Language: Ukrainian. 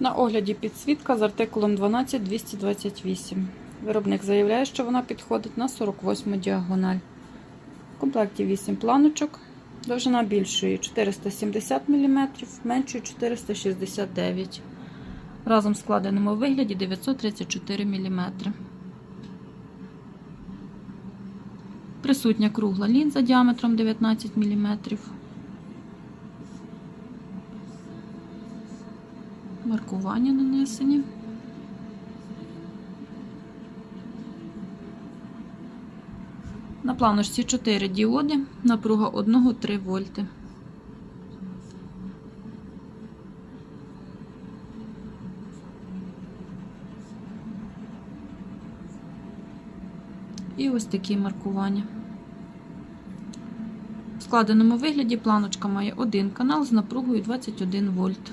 На огляді підсвітка з артикулом 12228. Виробник заявляє, що вона підходить на 48 діагональ. В комплекті 8 планочок. Довжина більшої 470 мм, меншої 469 Разом в складеному вигляді 934 мм. Присутня кругла лінза діаметром 19 мм. Маркування нанесені. На планочці 4 діоди, напруга 1-3 вольти. І ось такі маркування. В складеному вигляді планочка має один канал з напругою 21 вольт.